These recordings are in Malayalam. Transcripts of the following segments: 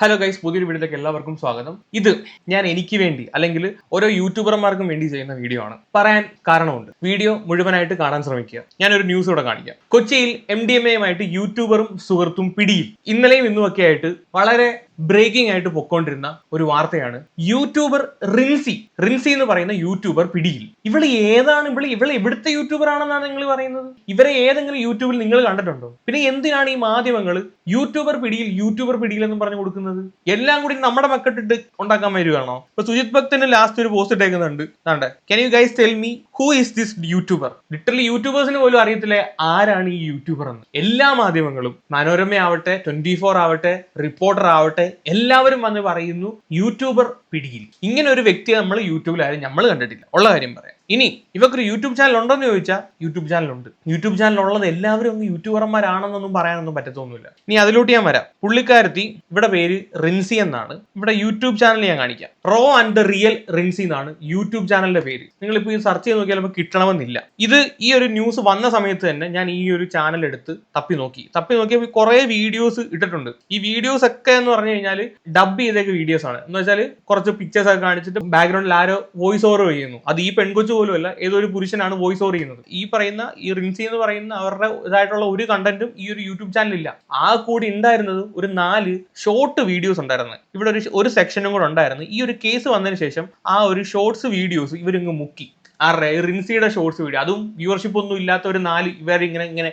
ഹലോ ഗൈസ് പുതിയൊരു വീഡിയോയിലേക്ക് എല്ലാവർക്കും സ്വാഗതം. ഇത് ഞാൻ എനിക്ക് വേണ്ടി അല്ലെങ്കിൽ ഓരോ യൂട്യൂബർമാർക്കും വേണ്ടി ചെയ്യുന്ന വീഡിയോ ആണ്. പറയാൻ കാരണമുണ്ട്. വീഡിയോ മുഴുവനായിട്ട് കാണാൻ ശ്രമിക്കുക. ഞാനൊരു ന്യൂസ് ഇവിടെ കാണിക്കാം. കൊച്ചിയിൽ എം ഡി എം എയുമായിട്ട് യൂട്യൂബറും സുഹൃത്തും പിടിയിൽ ഇന്നലെയും ഇന്നും ഒക്കെ ആയിട്ട് വളരെ ബ്രേക്കിംഗ് ആയിട്ട് പൊക്കോണ്ടിരുന്ന ഒരു വാർത്തയാണ്. യൂട്യൂബർ റിൽസി റിൽസി എന്ന് പറയുന്ന യൂട്യൂബർ പിടിയിൽ. ഇവൾ ഏതാണ്? ഇവൾ ഇവൾ എവിടുത്തെ യൂട്യൂബർ ആണെന്നാണ് നിങ്ങൾ പറയുന്നത്? ഇവരെ ഏതെങ്കിലും യൂട്യൂബിൽ നിങ്ങൾ കണ്ടിട്ടുണ്ടോ? പിന്നെ എന്തിനാണ് ഈ മാധ്യമങ്ങൾ യൂട്യൂബർ പിടിയിൽ യൂട്യൂബർ പിടിയിൽ എന്ന് പറഞ്ഞു കൊടുക്കുന്നത്? എല്ലാം കൂടി നമ്മുടെ മക്കട്ടിട്ട് ഉണ്ടാക്കാൻ വരുവാണോ ഇപ്പൊ സുജിത് ഭക്തന് ലാസ്റ്റ് ഒരു പോസ്റ്റ് ഇട്ടേക്കുന്നുണ്ട്. താണ്ടെ can you guys tell me who is this youtuber literally യൂട്യൂബേഴ്സിന് പോലും അറിയത്തില്ല ആരാണ് ഈ യൂട്യൂബർ എന്ന്. എല്ലാ മാധ്യമങ്ങളും മനോരമ ആവട്ടെ ട്വന്റി ഫോർ ആവട്ടെ റിപ്പോർട്ടർ ആവട്ടെ എല്ലാവരും വന്ന് പറയുന്നു യൂട്യൂബർ പിടിയിൽ. ഇങ്ങനെ ഒരു വ്യക്തിയെ നമ്മൾ യൂട്യൂബിലായാലും നമ്മൾ കണ്ടിട്ടില്ല. ഉള്ള കാര്യം പറയാം. ഇനി ഇവക്കൊരു യൂട്യൂബ് ചാനൽ ഉണ്ടോന്ന് ചോദിച്ചാൽ യൂട്യൂബ് ചാനൽ ഉണ്ട് യൂട്യൂബ് ചാനൽ ഉള്ളത് എല്ലാവരും ഒന്ന് യൂട്യൂബർമാരാണെന്നൊന്നും പറയാനൊന്നും പറ്റത്തൊന്നുമില്ല. ഇനി അതിലോട്ട് ഞാൻ വരാം. പുള്ളിക്കാരത്തി ഇവിടെ പേര് റിൻസി എന്നാണ്. ഇവിടെ യൂട്യൂബ് ചാനൽ ഞാൻ കാണിക്കാം. Raw and the real Rinsy എന്നാണ് യൂട്യൂബ് ചാനലിന്റെ പേര്. നിങ്ങൾ നിങ്ങളിപ്പോൾ ഇത് സെർച്ച് ചെയ്ത് നോക്കിയാൽ നമുക്ക് കിട്ടണമെന്നില്ല. ഇത് ഈ ഒരു ന്യൂസ് വന്ന സമയത്ത് തന്നെ ഞാൻ ഈ ഒരു ചാനൽ എടുത്ത് തപ്പി നോക്കി. തപ്പി നോക്കിയപ്പോൾ കുറേ വീഡിയോസ് ഇട്ടിട്ടുണ്ട്. ഈ വീഡിയോസ് ഒക്കെ എന്ന് പറഞ്ഞു കഴിഞ്ഞാൽ ഡബ് ചെയ്തേക്ക് വീഡിയോസ് ആണ്. എന്ന് വെച്ചാൽ കുറച്ച് പിക്ചേഴ്സ് ഒക്കെ കാണിച്ചിട്ട് ബാക്ക്ഗ്രൗണ്ടിൽ ആരോ വോയിസ് ഓവർ ചെയ്യുന്നു. അത് ഈ പെൺകൊച്ചു പോലും അല്ല ഏതൊരു പുരുഷനാണ് വോയിസ് ഓവർ ചെയ്യുന്നത്. ഈ പറയുന്ന ഈ റിൻസി എന്ന് പറയുന്ന അവരുടെ ഇതായിട്ടുള്ള ഒരു കണ്ടന്റും ഈ ഒരു യൂട്യൂബ് ചാനലില്ല ആ കൂടി ഉണ്ടായിരുന്നത് ഒരു നാല് ഷോർട്ട് വീഡിയോസ് ഉണ്ടായിരുന്നു. ഇവിടെ ഒരു ഒരു സെക്ഷനും കൂടെ ഉണ്ടായിരുന്നു. ഈ ഒരു കേസ് വന്നതിന് ശേഷം ആ ഒരു ഷോർട്സ് വീഡിയോസ് ഇവരിങ്ങ് മുക്കി. ആ റിൻസിയുടെ ഷോർട്സ് വീഡിയോ അതും വ്യൂവർഷിപ്പ് ഒന്നും ഇല്ലാത്ത ഒരു നാല് ഇവർ ഇങ്ങനെ ഇങ്ങനെ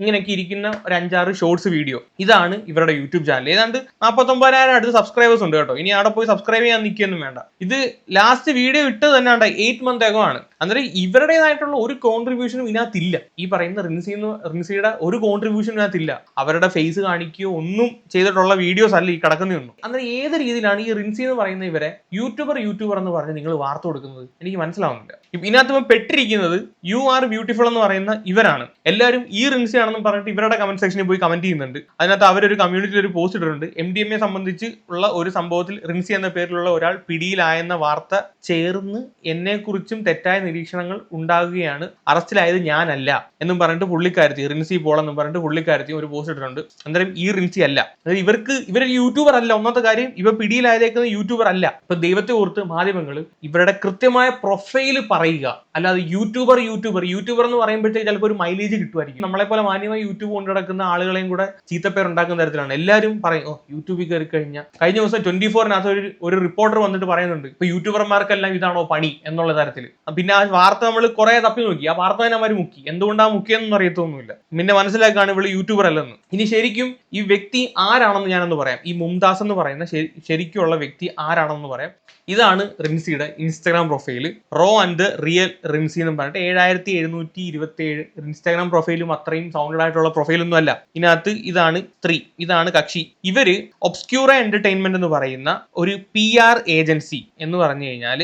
ഇങ്ങനെയൊക്കെ ഇരിക്കുന്ന ഒരു അഞ്ചാറ് ഷോർട്സ് വീഡിയോ ഇതാണ് ഇവരുടെ യൂട്യൂബ് ചാനൽ ഏതാണ്ട് നാൽപ്പത്തൊമ്പതിനായിരം അടുത്ത് സബ്സ്ക്രൈബേഴ്സ് ഉണ്ട് കേട്ടോ. ഇനി അവിടെ പോയി സബ്സ്ക്രൈബ് ചെയ്യാൻ നിൽക്കുകയൊന്നും വേണ്ട. ഇത് ലാസ്റ്റ് വീഡിയോ ഇട്ടത് തന്നെ എയ്റ്റ് മന്ത് ആണ്. അന്നേരം ഇവരുടേതായിട്ടുള്ള ഒരു കോൺട്രിബ്യൂഷനും ഇതിനകത്തില്ല. ഈ പറയുന്ന റിൻസി റിൻസിയുടെ ഒരു കോൺട്രിബ്യൂഷനും ഇതിനകത്തില്ല. അവരുടെ ഫേസ് കാണിക്കുകയോ ഒന്നും ചെയ്തിട്ടുള്ള വീഡിയോസ് അല്ല ഈ കിടക്കുന്നതൊന്നും അന്നേരം ഏത് രീതിയിലാണ് ഈ റിൻസി എന്ന് പറയുന്ന ഇവരെ യൂട്യൂബർ യൂട്യൂബർ എന്ന് പറഞ്ഞ് നിങ്ങൾ വാർത്ത കൊടുക്കുന്നത്? എനിക്ക് മനസ്സിലാവുന്നില്ല. ഇതിനകത്ത് പെട്ടിരിക്കുന്നത് യു ആർ ബ്യൂട്ടിഫുൾ എന്ന് പറയുന്ന ഇവരാണ്. എല്ലാവരും ഈ റിൻസി ആണെന്ന് പറഞ്ഞിട്ട് ഇവരുടെ കമന്റ് സെക്ഷനിൽ പോയി കമന്റ് ചെയ്യുന്നുണ്ട്. അതിനകത്ത് അവരൊരു കമ്മ്യൂണിറ്റിയിൽ ഒരു പോസ്റ്റ് ഇട്ടിട്ടുണ്ട്. എം ഡി എം എ സംബന്ധിച്ച് ഉള്ള ഒരു സംഭവത്തിൽ റിൻസി എന്ന പേരിലുള്ള ഒരാൾ പിടിയിലായെന്ന വാർത്ത ചേർന്ന് എന്നെക്കുറിച്ചും തെറ്റായ നിരീക്ഷണങ്ങൾ ഉണ്ടാകുകയാണ്. അറസ്റ്റിലായത് ഞാനല്ല എന്നും പറഞ്ഞിട്ട് പുള്ളിക്കാരത്തി റിൻസി പോൾ പറഞ്ഞിട്ട് പുള്ളിക്കാരത്തി ഒരു പോസ്റ്റ് ഇട്ടിട്ടുണ്ട്. അന്നേരം ഈ റിൻസി അല്ല. അതായത് ഇവർക്ക് ഇവർ യൂട്യൂബർ അല്ല. ഒന്നാമത്തെ കാര്യം ഇവ പിടിയിലായതേക്കുന്ന യൂട്യൂബർ അല്ല. ഇപ്പൊ ദൈവത്തെ ഓർത്ത് മാധ്യമങ്ങൾ ഇവരുടെ കൃത്യമായ പ്രൊഫൈൽ പറയുക. അല്ലാതെ യൂട്യൂബർ യൂട്യൂബർ യൂട്യൂബർ എന്ന് പറയുമ്പോഴത്തേക്ക് ചിലപ്പോൾ ഒരു മൈലേജ് കിട്ടുമായിരിക്കും. നമ്മളെ പോലെ മാന്യമായി യൂട്യൂബ് കൊണ്ട് നടക്കുന്ന ആളുകളെയും കൂടെ ചീത്തപ്പേർ ഉണ്ടാക്കുന്ന തരത്തിലാണ്. എല്ലാവരും പറയും ഓ യൂട്യൂബിൽ കയറി കഴിഞ്ഞാൽ കഴിഞ്ഞ ദിവസം ട്വന്റി ഫോറിനകത്ത് ഒരു ഒരു റിപ്പോർട്ടർ വന്നിട്ട് പറയുന്നുണ്ട് ഇപ്പൊ യൂട്യൂബർമാർക്കെല്ലാം ഇതാണോ പണി? എന്നുള്ള തരത്തിൽ പിന്നെ ആ വാർത്ത നമ്മൾ കുറെ തപ്പി നോക്കി. ആ വാർത്ത തന്നെ അവർ മുക്കി. എന്തുകൊണ്ടാ മുക്കിയെന്നൊന്നും അറിയത്തൊന്നുമില്ല. പിന്നെ മനസ്സിലാക്കാണ് ഇവൾ യൂട്യൂബർ അല്ലെന്ന്. ഇനി ശരിക്കും ഈ വ്യക്തി ആരാണെന്ന് ഞാനൊന്ന് പറയാം. ഈ മുംതാസ് എന്ന് പറയുന്ന ശരി- ശരിക്കുള്ള വ്യക്തി ആരാണെന്ന് പറയാം. ഇതാണ് റിൻസിയുടെ Instagram profile raw and real Rinsy എന്ന് പറഞ്ഞിട്ട് ഏഴായിരത്തി എഴുന്നൂറ്റി ഇരുപത്തി ഏഴ് ഇൻസ്റ്റാഗ്രാം പ്രൊഫൈലും അത്രയും സൗണ്ടഡ് ആയിട്ടുള്ള പ്രൊഫൈലൊന്നും അല്ല. ഇതിനകത്ത് ഇതാണ് സ്ത്രീ ഇതാണ് കക്ഷി. ഇവർ ഒബ്സ്ക്യൂറ എന്റർടൈൻമെന്റ് എന്ന് പറയുന്ന ഒരു പി ആർ ഏജൻസി എന്ന് പറഞ്ഞു കഴിഞ്ഞാൽ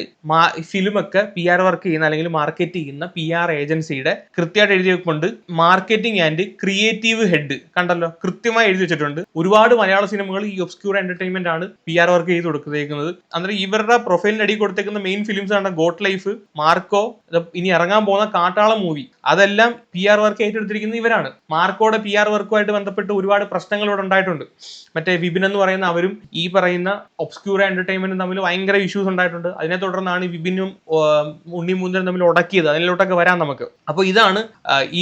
ഫിലിമൊക്കെ പി ആർ വർക്ക് ചെയ്യുന്ന അല്ലെങ്കിൽ മാർക്കറ്റ് ചെയ്യുന്ന പി ആർ ഏജൻസിയുടെ കൃത്യമായിട്ട് എഴുതി വെക്കുന്നുണ്ട് മാർക്കറ്റിംഗ് ആൻഡ് ക്രിയേറ്റീവ് ഹെഡ് കണ്ടല്ലോ? കൃത്യമായി എഴുതി വെച്ചിട്ടുണ്ട്. ഒരുപാട് മലയാള സിനിമകൾ ഈ ഒബ്സ്ക്യൂർ എന്റർടൈൻമെന്റ് ആണ് പി ആർ വർക്ക് ചെയ്ത് കൊടുത്തേക്കുന്നത്. അന്നേരം ഇവരുടെ പ്രൊഫൈലിന്റെ അടി കൊടുത്തേക്കുന്ന മെയിൻ ഫിലിംസ് ആണ് ഗോട്ട് ലൈഫ് മാർക്കോ ഇനി ഇറങ്ങാൻ പോകുന്ന കാട്ടാള മൂവി അതെല്ലാം പി ആർ വർക്ക് ഏറ്റെടുത്തിരിക്കുന്ന ഇവരാണ്. മാർക്കോയുടെ പി ആർ വർക്കുമായിട്ട് ബന്ധപ്പെട്ട് ഒരുപാട് പ്രശ്നങ്ങൾ ഇവിടെ ഉണ്ടായിട്ടുണ്ട്. മറ്റേ വിപിൻ എന്ന് പറയുന്ന അവരും ഈ പറയുന്ന ഒബ്സ്ക്യൂർ എന്റർടൈൻമെന്റും തമ്മിൽ ഭയങ്കര ഇഷ്യൂസ് ഉണ്ടായിട്ടുണ്ട്. അതിനെ തുടർന്നാണ് വിപിനും ഉണ്ണി മുന്തനും തമ്മിൽ ഉടക്കിയത് അതിലോട്ടൊക്കെ വരാം നമുക്ക്. അപ്പോൾ ഇതാണ്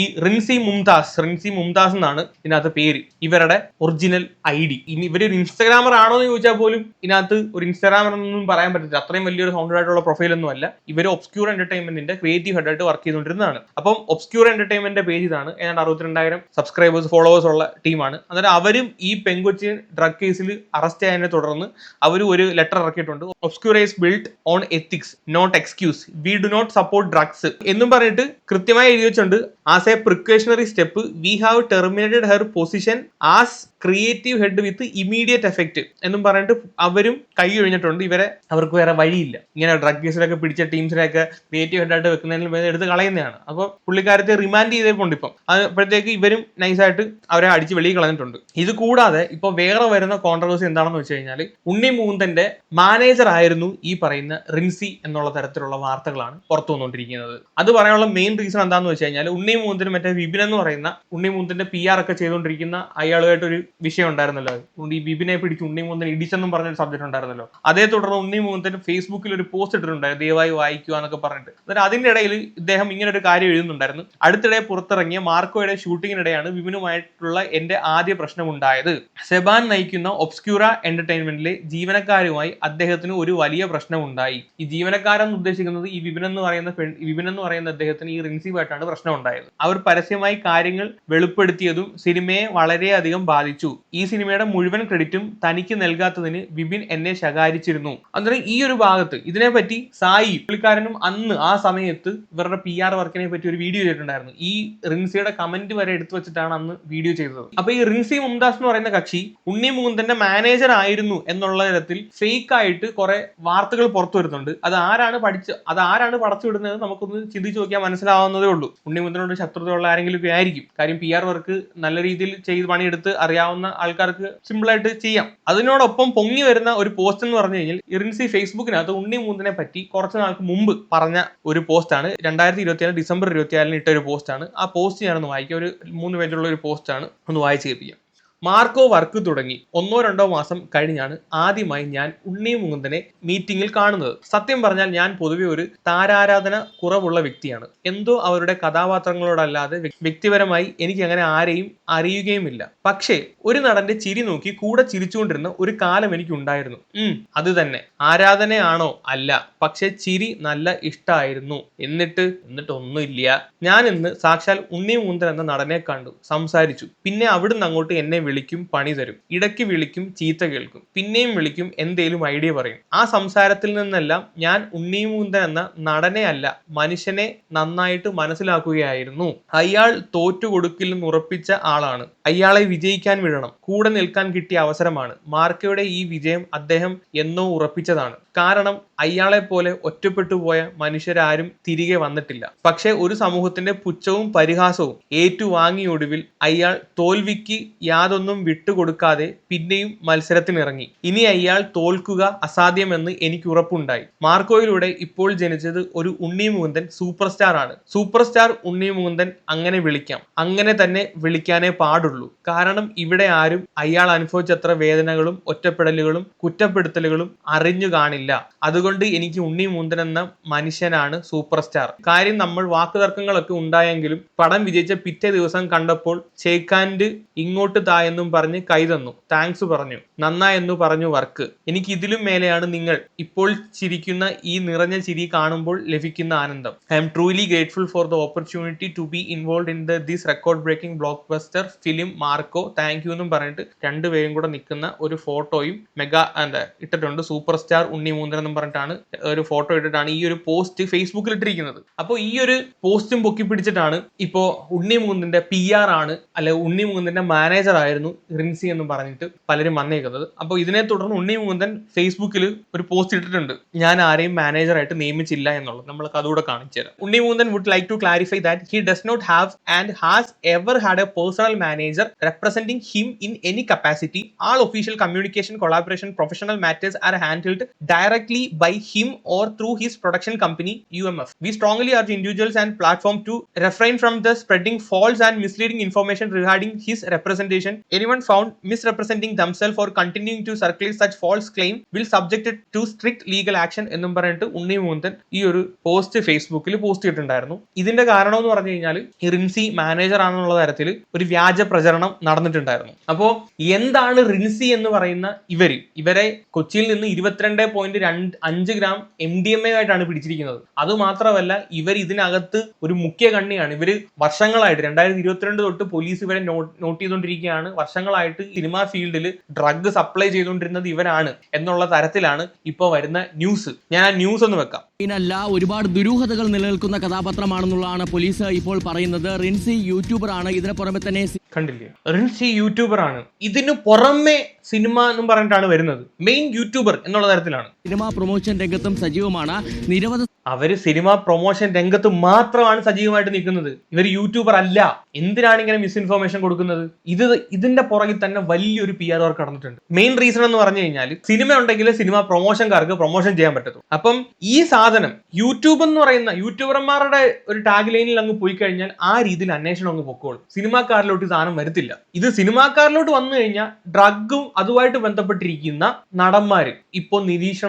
ഈ റിൻസി മുംതാസ് റിൻസി മുംതാസ് എന്നാണ് ഇതിനകത്ത് പേര്. ഇവരുടെ ഒറിജിനൽ ഐ ഡി. ഇനി ഇവരൊരു ഇൻസ്റ്റാഗ്രാമർ ആണോ എന്ന് ചോദിച്ചാൽ പോലും ഇതിനകത്ത് ഒരു ഇൻസ്റ്റാഗ്രാമർ എന്നൊന്നും പറയാൻ പറ്റില്ല അത്രയും വലിയൊരു സൗണ്ടഡ് ആയിട്ടുള്ള പ്രൊഫൈൽ ഒന്നും അല്ല. ഇവർ ഒബ്സ്ക്യൂർ എന്റർടൈൻമെന്റിന്റെ ക്രിയേറ്റീവ് ഹെഡ് ആയിട്ട് വർക്ക് ചെയ്തുകൊണ്ടിരുന്നതാണ്. അപ്പം ഒബ്സ്ക്യൂർ എന്റർടൈൻമെന്റിന്റെ പേജ് ഇതാണ്. ഏതാണ്ട് അറുപത്തിരണ്ടായിരം സബ്സ്ക്രൈബേഴ്സ് ഫോളോവേഴ്സ് ഉള്ള ടീമാണ് അന്നേരം അവരും ഈ പെങ്കൊച്ചി ഡ്രഗ് കേസിൽ അറസ്റ്റ് ആയതിനെ തുടർന്ന് അവർ ഒരു ലെറ്റർ ഇറക്കിയിട്ടുണ്ട്. Obscure is build on ethics not excuse we do not support drugs എന്നും പറഞ്ഞിട്ട് കൃത്യമായി എഴുതി വെച്ചിട്ടുണ്ട്. As a precautionary step we have terminated her position as creative head with immediate effect എന്നും പറഞ്ഞിട്ട് അവരും കൈ കഴിഞ്ഞിട്ടുണ്ട് ഇവരെ അവർക്ക് വേറെ വഴിയില്ല. ഇങ്ങനെ ഡ്രഗ് കേസിലൊക്കെ പിടിച്ച ടീംസിനെയൊക്കെ ക്രിയേറ്റീവ് ഹെഡായിട്ട് വെക്കുന്നതിന് എടുത്ത് കളയുന്നതാണ്. അപ്പോൾ പുള്ളിക്കാരത്തെ റിമാൻഡ് ചെയ്തേപ്പുണ്ട് ഇപ്പം. അപ്പോഴത്തേക്ക് ഇവരും നൈസായിട്ട് അവരെ അടിച്ച് വെളിയിൽ കളഞ്ഞിട്ടുണ്ട്. ഇത് കൂടാതെ ഇപ്പോൾ വേറെ വരുന്ന കോൺട്രവേഴ്സി എന്താണെന്ന് വെച്ച് കഴിഞ്ഞാൽ ഉണ്ണി മൂന്തന്റെ മാനേജർ ആയിരുന്നു ഈ പറയുന്ന റിൻസി എന്നുള്ള തരത്തിലുള്ള വാർത്തകളാണ് പുറത്തു വന്നുകൊണ്ടിരിക്കുന്നത്. അത് പറയാനുള്ള മെയിൻ റീസൺ എന്താണെന്ന് വെച്ച് കഴിഞ്ഞാൽ ഉണ്ണി മൂന്തിന് മറ്റേ വിപിൻ എന്ന് പറയുന്ന ഉണ്ണി മൂന്തിന്റെ പി ആർ ഒക്കെ ചെയ്തുകൊണ്ടിരിക്കുന്ന അയാളുമായിട്ട് ഒരു വിഷയം ഉണ്ടായിരുന്നല്ലോ. ഈ ബിബിനെ പിടിച്ച് ഉണ്ണി മൂന്നൻ ഇടിച്ചെന്നും പറഞ്ഞൊരു സബ്ജക്ട് ഉണ്ടായിരുന്നല്ലോ. അതേ തുടർന്ന് ഉണ്ണി മൂന്നൻ ഫേസ്ബുക്കിൽ ഒരു പോസ്റ്റ് ഇട്ടിട്ടുണ്ടായിരുന്നു ദയവായി വായിക്കുക എന്നൊക്കെ പറഞ്ഞിട്ട്. എന്നിട്ട് അതിന്റെ ഇടയിൽ ഇദ്ദേഹം ഇങ്ങനെ ഒരു കാര്യം എഴുതുന്നുണ്ടായിരുന്നു. അടുത്തിടെ പുറത്തിറങ്ങിയ മാർക്കോയുടെ ഷൂട്ടിങ്ങിനിടെയാണ് വിപിനുമായിട്ടുള്ള എന്റെ ആദ്യ പ്രശ്നം ഉണ്ടായത് സെബാൻ നയിക്കുന്ന ഒബ്സ്ക്യൂറ എന്റർടൈൻമെന്റിലെ ജീവനക്കാരുമായി അദ്ദേഹത്തിന് ഒരു വലിയ പ്രശ്നം ഉണ്ടായി ഈ ജീവനക്കാരെന്ന് ഉദ്ദേശിക്കുന്നത് ഈ വിപിൻ എന്ന് പറയുന്ന വിപിൻ എന്ന് പറയുന്ന അദ്ദേഹത്തിന് ഈ റിൻസിയുമായിട്ടാണ് പ്രശ്നം ഉണ്ടായത് അവർ പരസ്യമായി കാര്യങ്ങൾ വെളിപ്പെടുത്തിയതും സിനിമയെ വളരെയധികം ബാധിച്ചു. ഈ സിനിമയുടെ മുഴുവൻ ക്രെഡിറ്റും തനിക്ക് നൽകാത്തതിന് വിപിൻ എന്നെ ശകാരിച്ചിരുന്നു. അന്നേരം ഈ ഒരു ഭാഗത്ത് ഇതിനെപ്പറ്റി സായി പുള്ളിക്കാരനും അന്ന് ആ സമയത്ത് ഇവരുടെ പി ആർ വർക്കിനെ പറ്റി ഒരു വീഡിയോ ചെയ്തിട്ടുണ്ടായിരുന്നു. ഈ റിൻസിയുടെ കമന്റ് വരെ എടുത്തു വെച്ചിട്ടാണ് അന്ന് വീഡിയോ ചെയ്തത്. അപ്പൊ ഈ റിൻസി മുംതാസ് എന്ന് പറയുന്ന കക്ഷി ഉണ്ണി മുകുന്ദന്റെ മാനേജർ ആയിരുന്നു എന്നുള്ള തരത്തിൽ ഫേക്ക് ആയിട്ട് കുറെ വാർത്തകൾ പുറത്തു വരുന്നുണ്ട്. അത് ആരാണ് പഠിച്ച് അത് ആരാണ് പടച്ചു വിടുന്നത് നമുക്കൊന്ന് ചിന്തിച്ചു നോക്കിയാൽ മനസ്സിലാവുന്നതേ ഉള്ളൂ. ഉണ്ണി മുകുന്ദനോട് ശത്രുതയുള്ള ആരെങ്കിലും ഒക്കെ ആയിരിക്കും. കാര്യം പി ആർ വർക്ക് നല്ല രീതിയിൽ ചെയ്ത് പണിയെടുത്ത് അറിയാവുന്ന ആൾക്കാർക്ക് സിമ്പിൾ ആയിട്ട് ചെയ്യാം. അതിനോടൊപ്പം പൊങ്ങി വരുന്ന ഒരു പോസ്റ്റ് എന്ന് പറഞ്ഞു കഴിഞ്ഞാൽ ഇറിൻസി ഫേസ്ബുക്കിനകത്ത് ഉണ്ണി മൂന്നിനെ പറ്റി കുറച്ച് നാൾക്ക് മുമ്പ് പറഞ്ഞ ഒരു പോസ്റ്റാണ് രണ്ടായിരത്തി ഇരുപത്തിയാൽ ഡിസംബർ ഇരുപത്തിയാലിന് ഇട്ട ഒരു പോസ്റ്റാണ് ആ പോസ്റ്റ് ഞാനൊന്ന് വായിക്കാം. ഒരു മൂന്ന് പേജുള്ള ഒരു പോസ്റ്റാണ് ഒന്ന് വായിച്ച് കേൾപ്പിക്കാം. മാർക്കോ വർക്ക് തുടങ്ങി. ഒന്നോ രണ്ടോ മാസം കഴിഞ്ഞാണ് ആദ്യമായി ഞാൻ ഉണ്ണി മുകുന്ദനെ മീറ്റിംഗിൽ കാണുന്നത്. സത്യം പറഞ്ഞാൽ ഞാൻ പൊതുവെ ഒരു താരാരാധന കുറവുള്ള വ്യക്തിയാണ്. എന്തോ അവരുടെ കഥാപാത്രങ്ങളോടല്ലാതെ വ്യക്തിപരമായി എനിക്ക് അങ്ങനെ ആരെയും അറിയുകയുമില്ല. പക്ഷേ ഒരു നടന്റെ ചിരി നോക്കി കൂടെ ചിരിച്ചുകൊണ്ടിരുന്ന ഒരു കാലം എനിക്ക് ഉണ്ടായിരുന്നു ഉം അത് തന്നെ. ആരാധനയാണോ അല്ല പക്ഷെ ചിരി നല്ല ഇഷ്ടായിരുന്നു. എന്നിട്ട് എന്നിട്ട് ഒന്നുമില്ല. ഞാൻ ഇന്ന് സാക്ഷാൽ ഉണ്ണി മുകുന്ദൻ എന്ന നടനെ കണ്ടു സംസാരിച്ചു. പിന്നെ അവിടുന്ന് അങ്ങോട്ട് എന്നെ വിളിക്കും പണി തരും. ഇടയ്ക്ക് വിളിക്കും ചീത്ത കേൾക്കും. പിന്നെയും വിളിക്കും എന്തേലും ഐഡിയ പറയും. ആ സംസാരത്തിൽ നിന്നെല്ലാം ഞാൻ ഉണ്ണി എന്ന നടനെ അല്ല മനുഷ്യനെ നന്നായിട്ട് മനസ്സിലാക്കുകയായിരുന്നു. അയാൾ തോറ്റുകൊടുക്കില്ലെന്ന് ഉറപ്പിച്ച ആളാണ്. അയാളെ വിജയിക്കാൻ വിടണം. കൂടെ നിൽക്കാൻ കിട്ടിയ അവസരമാണ്. മാർക്കയുടെ ഈ വിജയം അദ്ദേഹം എന്നോ ഉറപ്പിച്ചതാണ്. കാരണം അയാളെ പോലെ ഒറ്റപ്പെട്ടു പോയ മനുഷ്യരാരും തിരികെ വന്നിട്ടില്ല. പക്ഷെ ഒരു സമൂഹത്തിന്റെ പുച്ഛവും പരിഹാസവും ഏറ്റുവാങ്ങിയൊടുവിൽ അയാൾ തോൽവിക്ക് യാതൊന്നും വിട്ടുകൊടുക്കാതെ പിന്നെയും മത്സരത്തിനിറങ്ങി. ഇനി അയാൾ തോൽക്കുക അസാധ്യമെന്ന് എനിക്ക് ഉറപ്പുണ്ടായി മാർക്കോയിലൂടെ ഇപ്പോൾ ജനിച്ചത് ഒരു ഉണ്ണി മുകുന്ദൻ സൂപ്പർ സ്റ്റാർ ആണ് സൂപ്പർ സ്റ്റാർ ഉണ്ണി മുകുന്ദൻ അങ്ങനെ വിളിക്കാം. അങ്ങനെ തന്നെ വിളിക്കാനേ പാടുള്ളൂ. കാരണം ഇവിടെ ആരും അയാൾ അനുഭവിച്ചത്ര വേദനകളും ഒറ്റപ്പെടലുകളും കുറ്റപ്പെടുത്തലുകളും അറിഞ്ഞു കാണില്ല അതുകൊണ്ട് എനിക്ക് ഉണ്ണി മുന്തൻ എന്ന മനുഷ്യനാണ് സൂപ്പർ സ്റ്റാർ കാര്യം നമ്മൾ വാക്കുതർക്കങ്ങളൊക്കെ ഉണ്ടായെങ്കിലും പടം വിജയിച്ച പിറ്റേ ദിവസം കണ്ടപ്പോൾ ചേക്കാൻഡ് ഇങ്ങോട്ട് താ എന്നും പറഞ്ഞ് കൈ തന്നു. താങ്ക്സ് പറഞ്ഞു. നന്നായെന്നു പറഞ്ഞു വർക്ക്. എനിക്ക് ഇതിലും മേലെയാണ് നിങ്ങൾ. ഇപ്പോൾ ചിരിക്കുന്ന ഈ നിറഞ്ഞ ചിരി കാണുമ്പോൾ ലഭിക്കുന്ന ആനന്ദം. I am truly grateful for the opportunity to be involve in the this record breaking blockbuster film Marco. Thank you എന്നും പറഞ്ഞിട്ട് രണ്ടുപേരും കൂടെ നിൽക്കുന്ന ഒരു ഫോട്ടോയും മെഗാ എന്താ ഇട്ടിട്ടുണ്ട്. സൂപ്പർ സ്റ്റാർ ഉണ്ണി മൂന്നൻ എന്നും പറഞ്ഞിട്ടാണ് ഒരു ഫോട്ടോ ഇട്ടിട്ടാണ് ഈ ഒരു പോസ്റ്റ് ഫേസ്ബുക്കിൽ ഇട്ടിരിക്കുന്നത്. അപ്പോൾ ഈ ഒരു പോസ്റ്റും പൊക്കി പിടിച്ചിട്ടാണ് ഇപ്പോൾ ഉണ്ണി മുകുന്ദിന്റെ പി ആർ ആണ് അല്ലെ ഉണ്ണി മുകുന്ദിന്റെ മാനേജർ ആയിരുന്നു റിൻസി എന്ന് പറഞ്ഞിട്ട് പലരും വന്നേക്കുന്നത്. അപ്പോൾ ഇതിനെ തുടർന്ന് ഉണ്ണി മുകുന്ദൻ ഫേസ്ബുക്കിൽ ഒരു പോസ്റ്റ് ഇട്ടിട്ടുണ്ട്. ഞാൻ ആരെയും മാനേജർ ആയിട്ട് നിയമിച്ചില്ല എന്നുള്ളത്. നമ്മൾ അതുകൂടെ കാണിച്ചു Unni Mukundan would like to clarify that he does not have and has ever had a personal manager representing him in any capacity all official communication collaboration professional matters are handled directly directly by him or through his production company, UMF. We strongly urge individuals and platform to refrain from the spreading false and misleading information regarding his representation. Anyone found misrepresenting themselves or continuing to circulate such false claim will subjected to strict legal action എന്നും പറഞ്ഞിട്ട് ഉണ്ണി മുകുന്ദൻ ഈ ഒരു പോസ്റ്റ് ഫേസ്ബുക്കിൽ പോസ്റ്റ് ചെയ്തിട്ടുണ്ടായിരുന്നു ഇതിന്റെ കാരണം എന്ന് പറഞ്ഞു കഴിഞ്ഞാൽ റിൻസി മാനേജർ ആണെന്നുള്ള തരത്തിൽ ഒരു വ്യാജ പ്രചരണം നടന്നിട്ടുണ്ടായിരുന്നു അപ്പോൾ എന്താണ് റിൻസി എന്ന് പറയുന്ന ഇവർ ഇവരെ കൊച്ചിയിൽ നിന്ന് ഇരുപത്തിരണ്ട് പോയിന്റ് രണ്ട് അഞ്ച് gram M D M A ആയിട്ടാണ് പിടിച്ചിരിക്കുന്നത്. അതുമാത്രമല്ല ഇവർ ഇതിനകത്ത് ഒരു മുഖ്യ കണ്ണിയാണ്. ഇവർ വർഷങ്ങളായിട്ട് രണ്ടായിരത്തി ഇരുപത്തിരണ്ട് തൊട്ട് പോലീസ് ഇവരെ നോട്ട് ചെയ്തുകൊണ്ടിരിക്കുകയാണ് വർഷങ്ങളായിട്ട് സിനിമാ ഫീൽഡിൽ ഡ്രഗ് സപ്ലൈ ചെയ്തുകൊണ്ടിരുന്നത് ഇവരാണ് എന്നുള്ള തരത്തിലാണ് ഇപ്പോൾ വരുന്ന ന്യൂസ്. ഞാൻ ആ ന്യൂസ് ഒന്ന് വെക്കാം. ഇതിനല്ല ഒരുപാട് ദുരൂഹതകൾ നിലനിൽക്കുന്ന കഥാപാത്രമാണെന്നുള്ളതാണ് പോലീസ് ഇപ്പോൾ പറയുന്നത്. റിൻസി യൂട്യൂബർ ആണ് ഇതിന് പുറമെ തന്നെ കണ്ടില്ലേ? റിൻസി യൂട്യൂബർ ആണ് ഇതിനു പുറമെ സിനിമ എന്നും പറഞ്ഞിട്ടാണ് വരുന്നത്. മെയിൻ യൂട്യൂബർ എന്നുള്ള തരത്തിലാണ്. സിനിമ പ്രൊമോഷൻ രംഗത്തും സജീവമാണ്. നിരവധി അവർ സിനിമാ പ്രൊമോഷൻ രംഗത്ത് മാത്രമാണ് സജീവമായിട്ട് നിൽക്കുന്നത്. ഇവർ യൂട്യൂബർ അല്ല. എന്തിനാണ് ഇങ്ങനെ മിസ്ഇൻഫോർമേഷൻ കൊടുക്കുന്നത്? ഇത് ഇതിന്റെ പുറകിൽ തന്നെ വലിയൊരു പി ആർ വർക്ക് നടന്നിട്ടുണ്ട്. മെയിൻ റീസൺ എന്ന് പറഞ്ഞു കഴിഞ്ഞാൽ സിനിമ ഉണ്ടെങ്കിൽ സിനിമ പ്രൊമോഷൻകാർക്ക് പ്രൊമോഷൻ ചെയ്യാൻ പറ്റത്തുള്ളൂ. അപ്പം ഈ സാധനം യൂട്യൂബ് എന്ന് പറയുന്ന യൂട്യൂബർമാരുടെ ഒരു ടാഗ് ലൈനിൽ അങ്ങ് പോയി കഴിഞ്ഞാൽ ആ രീതിയിൽ അന്വേഷണം അങ്ങ് പൊക്കോളും. സിനിമാക്കാരിലോട്ട് സാധനം വരത്തില്ല. ഇത് സിനിമാക്കാരിലോട്ട് വന്നു കഴിഞ്ഞാൽ ഡ്രഗും അതുമായിട്ട് ബന്ധപ്പെട്ടിരിക്കുന്ന നടന്മാര് ഇപ്പൊ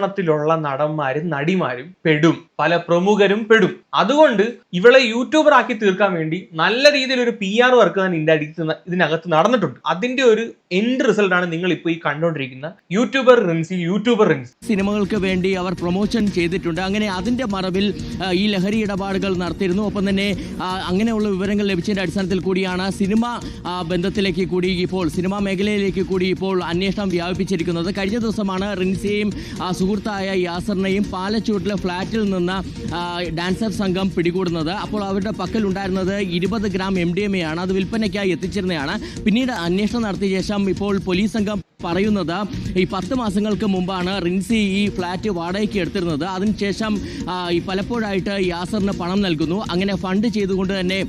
നിരീക്ഷണത്തിലുള്ള നടന്മാരും നടിമാരും പെടും. പല പ്രമുഖരും പെടും. അതുകൊണ്ട് ഇവളെ യൂട്യൂബർ ആക്കി തീർക്കാൻ വേണ്ടി നല്ല രീതിയിൽ ഒരു പി ആർ വർക്ക് തന്നെ അടിത്ത് ഇതിനകത്ത് നടന്നിട്ടുണ്ട്. അതിന്റെ ഒരു എൻഡ് റിസൾട്ട് ആണ് നിങ്ങൾ ഇപ്പോൾ ഈ കണ്ടുകൊണ്ടിരിക്കുന്ന യൂട്യൂബർ റിൻസി യൂട്യൂബർ റിൻസി സിനിമകൾക്ക് വേണ്ടി അവർ പ്രൊമോഷൻ ചെയ്തിട്ടുണ്ട്. അങ്ങനെ അതിന്റെ മറവിൽ ഈ ലഹരി ഇടപാടുകൾ നടത്തിയിരുന്നു. ഒപ്പം തന്നെ അങ്ങനെയുള്ള വിവരങ്ങൾ ലഭിച്ചതിന്റെ അടിസ്ഥാനത്തിൽ കൂടിയാണ് സിനിമ ബന്ധത്തിലേക്ക് കൂടി ഇപ്പോൾ സിനിമാ മേഖലയിലേക്ക് കൂടി ഇപ്പോൾ അന്വേഷണം വ്യാപിപ്പിച്ചിരിക്കുന്നത്. കഴിഞ്ഞ ദിവസമാണ് റിൻസിയെയും സുഹൃത്തായ യാസറിനെയും പാലച്ചൂട്ടിലെ ഫ്ളാറ്റിൽ നിന്ന് ഡാൻസർ സംഘം പിടികൂടുന്നത്. അപ്പോൾ അവരുടെ പക്കൽ ഉണ്ടായിരുന്നത് ഇരുപത് gram M D M A ആണ്. അത് വിൽപ്പനയ്ക്കായി എത്തിച്ചിരുന്നതാണ്. പിന്നീട് അന്വേഷണം നടത്തിയ ശേഷം ഇപ്പോൾ പോലീസ് സംഘം പറയുന്നത് ഈ പത്ത് മാസങ്ങൾക്ക് മുമ്പാണ് റിൻസി ഈ ഫ്ലാറ്റ് വാടകയ്ക്ക് എടുത്തിരുന്നത്. അതിനുശേഷം ഈ പലപ്പോഴായിട്ട് യാസറിന് പണം നൽകുന്നു. അങ്ങനെ ഫണ്ട് ചെയ്തുകൊണ്ട് തന്നെ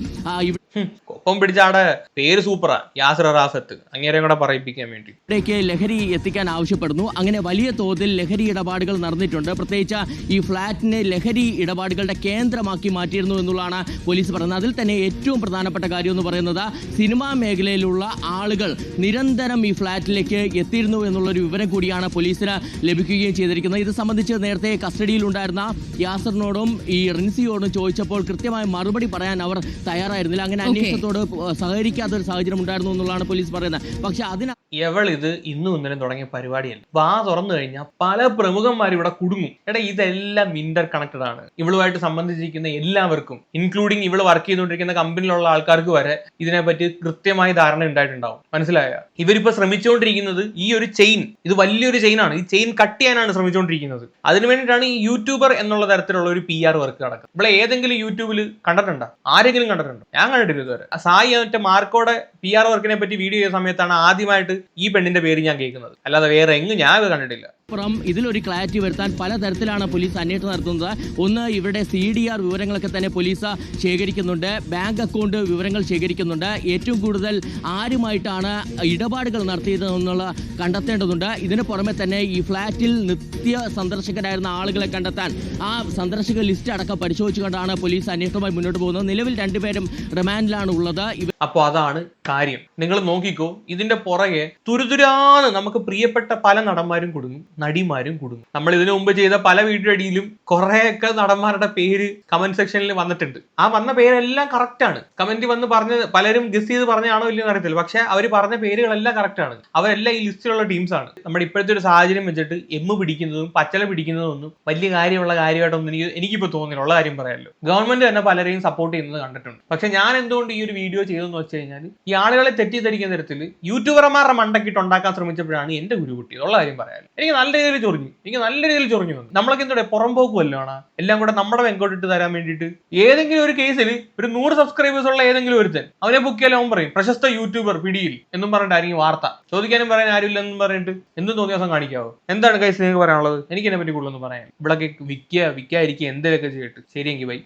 ഇവ- പിടിച്ച ആടെ പേര് സൂപ്പറാ യാസർ റാസത്ത് അങ്ങേരെയും കൂടെ പറയിപ്പിക്കാൻ വേണ്ടി. ഇവിടേക്ക് ലഹരി എത്തിക്കാൻ ആവശ്യപ്പെടുന്നു. അങ്ങനെ വലിയ തോതിൽ ലഹരി ഇടപാടുകൾ നടന്നിട്ടുണ്ട്. പ്രത്യേകിച്ച് ഈ ഫ്ളാറ്റിനെ ലഹരി ഇടപാടുകളുടെ കേന്ദ്രമാക്കി മാറ്റിയിരുന്നു എന്നുള്ളതാണ് പോലീസ് പറയുന്നത്. അതിൽ തന്നെ ഏറ്റവും പ്രധാനപ്പെട്ട കാര്യം എന്ന് പറയുന്നത് സിനിമാ മേഖലയിലുള്ള ആളുകൾ നിരന്തരം ഈ ഫ്ളാറ്റിലേക്ക് എത്തിയിരുന്നു എന്നുള്ളൊരു വിവരം കൂടിയാണ് പോലീസിന് ലഭിക്കുകയും ചെയ്തിരിക്കുന്നത്. ഇത് സംബന്ധിച്ച് നേരത്തെ കസ്റ്റഡിയിലുണ്ടായിരുന്ന യാസറിനോടും ഈ റിൻസിയോടും ചോദിച്ചപ്പോൾ കൃത്യമായ മറുപടി പറയാൻ അവർ തയ്യാറായിരുന്നില്ല. അങ്ങനെ അന്വേഷണത്തോട് സഹകരിക്കാത്ത ഒരു സാഹചര്യം ഉണ്ടായിരുന്നു എന്നുള്ളതാണ് പോലീസ് പറയുന്നത്. പക്ഷെ അതിന് എവൾ ഇത് ഇന്നും ഇന്നലെ തുടങ്ങിയ പരിപാടിയല്ല. വാ തുറന്നു കഴിഞ്ഞാൽ പല പ്രമുഖന്മാർ ഇവിടെ കുടുങ്ങും. എടാ ഇതെല്ലാം ഇന്റർ കണക്റ്റഡ് ആണ്. ഇവളുമായിട്ട് സംബന്ധിച്ചിരിക്കുന്ന എല്ലാവർക്കും ഇൻക്ലൂഡിങ് ഇവൾ വർക്ക് ചെയ്തുകൊണ്ടിരിക്കുന്ന കമ്പനിയിലുള്ള ആൾക്കാർക്ക് വരെ ഇതിനെപ്പറ്റി കൃത്യമായ ധാരണ ഉണ്ടായിട്ടുണ്ടാവും. മനസ്സിലായ? ഇവരിപ്പോ ശ്രമിച്ചുകൊണ്ടിരിക്കുന്നത് ഈ ഒരു ചെയിൻ ഇത് വലിയൊരു ചെയിനാണ് ഈ ചെയിൻ കട്ട് ചെയ്യാനാണ് ശ്രമിച്ചുകൊണ്ടിരിക്കുന്നത്. അതിനു വേണ്ടിയിട്ടാണ് ഈ യൂട്യൂബർ എന്നുള്ള തരത്തിലുള്ള ഒരു പി ആർ വർക്ക് നടക്കുന്നത്. ഇവിടെ ഏതെങ്കിലും യൂട്യൂബിൽ കണ്ടിട്ടുണ്ടോ? ആരെങ്കിലും കണ്ടിട്ടുണ്ടോ? ഞാൻ കണ്ടിട്ടില്ല ഇതുവരെ. സായി എന്നിട്ട് മാർക്കോടെ പി ആർ വർക്കിനെ പറ്റി വീഡിയോ ചെയ്ത സമയത്താണ് ആദ്യമായിട്ട് ഈ പെണ്ണിന്റെ പേര് ഞാൻ കേൾക്കുന്നത്. അല്ലാതെ വേറെ എങ്ങും ഞാൻ കണ്ടിട്ടില്ല. അപ്പുറം ഇതിലൊരു ക്ലാരിറ്റി വരുത്താൻ പലതരത്തിലാണ് പോലീസ് അന്വേഷണം നടത്തുന്നത്. ഒന്ന് ഇവരുടെ സി ഡി ആർ വിവരങ്ങളൊക്കെ തന്നെ പോലീസ് ശേഖരിക്കുന്നുണ്ട്. ബാങ്ക് അക്കൗണ്ട് വിവരങ്ങൾ ശേഖരിക്കുന്നുണ്ട്. ഏറ്റവും കൂടുതൽ ആരുമായിട്ടാണ് ഇടപാടുകൾ നടത്തിയതെന്നുള്ള കണ്ടെത്തേണ്ടതുണ്ട്. ഇതിന് പുറമെ തന്നെ ഈ ഫ്ലാറ്റിൽ നിത്യ സന്ദർശകരായിരുന്ന ആളുകളെ കണ്ടെത്താൻ ആ സന്ദർശക ലിസ്റ്റ് അടക്കം പരിശോധിച്ചുകൊണ്ടാണ് പോലീസ് അന്വേഷണവുമായി മുന്നോട്ട് പോകുന്നത്. നിലവിൽ രണ്ടുപേരും റിമാൻഡിലാണ് ഉള്ളത്. അപ്പോൾ അതാണ് കാര്യം. നിങ്ങൾ നോക്കിക്കോ ഇതിന്റെ പുറകെ തുരുതുരാന്ന് നമുക്ക് പ്രിയപ്പെട്ട പല നടന്മാരും കുടുങ്ങും നടിമാരും കുടുങ്ങും നമ്മൾ ഇതിനു മുമ്പ് ചെയ്ത പല വീഡിയോ അടിയിലും കുറെയൊക്കെ നടന്മാരുടെ പേര് കമന്റ് സെക്ഷനിൽ വന്നിട്ടുണ്ട്. ആ വന്ന പേരെല്ലാം കറക്റ്റ് ആണ്. കമന്റ് വന്ന് പറഞ്ഞ പലരും ഗസ് ചെയ്ത് പറഞ്ഞാണോ ഇല്ലെന്ന് അറിയത്തില്ല. പക്ഷെ അവർ പറഞ്ഞ പേരുകളെല്ലാം കറക്റ്റ് ആണ്. അവരെല്ലാം ഈ ലിസ്റ്റിലുള്ള ടീംസ് ആണ്. നമ്മുടെ ഇപ്പോഴത്തെ ഒരു സാഹചര്യം വെച്ചിട്ട് എം പിടിക്കുന്നതും പച്ചല പിടിക്കുന്നതും ഒന്നും വലിയ കാര്യമുള്ള കാര്യമായിട്ടൊന്നും എനിക്ക് എനിക്കിപ്പോ തോന്നുന്നില്ല. ഉള്ള കാര്യം പറയാമല്ലോ ഗവൺമെന്റ് തന്നെ പലരെയും സപ്പോർട്ട് ചെയ്യുന്നത് കണ്ടിട്ടുണ്ട്. പക്ഷെ ഞാൻ എന്തുകൊണ്ട് ഈ ഒരു വീഡിയോ ചെയ്തെന്ന് വെച്ച് കഴിഞ്ഞാൽ ഈ ആളുകളെ തെറ്റിദ്ധരിക്കുന്ന തരത്തിൽ യൂട്യൂബർമാരുടെ മണ്ടക്കിട്ട് ഉണ്ടാക്കാൻ ശ്രമിച്ചപ്പോഴാണ് എന്റെ ഗുരു കിട്ടിയത് ഉള്ള കാര്യം പറയാൻ. എനിക്ക് നല്ല രീതിയിൽ ചൊറിഞ്ഞു. എനിക്ക് നല്ല രീതിയിൽ ചൊറിഞ്ഞു വന്നു. നമ്മളൊക്കെ എന്താ പുറംപോക്ക് വല്ലതാണ് എല്ലാം കൂടെ നമ്മുടെ വെങ്കോട്ടിട്ട് തരാൻ വേണ്ടിയിട്ട് ഏതെങ്കിലും ഒരു കേസിൽ ഒരു നൂറ് സബ്സ്ക്രൈബേഴ്സ് ഉള്ള ഏതെങ്കിലും ഒരുത്തൻ അവനെ ബുക്ക് ചെയ്യാൻ അവൻ പറയും പ്രശസ്ത യൂട്യൂബർ പിടിയിൽ എന്നും പറഞ്ഞിട്ടായിരിക്കും വാർത്ത. ചോദിക്കാനും പറയാൻ ആരുമില്ല എന്നും പറഞ്ഞിട്ട് എന്തും തോന്നിയ ദിവസം കാണിക്കാവോ? എന്താണ് കൈസ് നിങ്ങൾക്ക് പറയാനുള്ളത്? എനിക്ക് എന്നെ പറ്റി കൂടുതലൊന്നും പറയാൻ ഇവിടെ വിൽക്കുക വിൽക്കാതിരിക്കുക എന്തെങ്കിലുമൊക്കെ ചെയ്തിട്ട്. ശരിയെങ്കിൽ ബൈ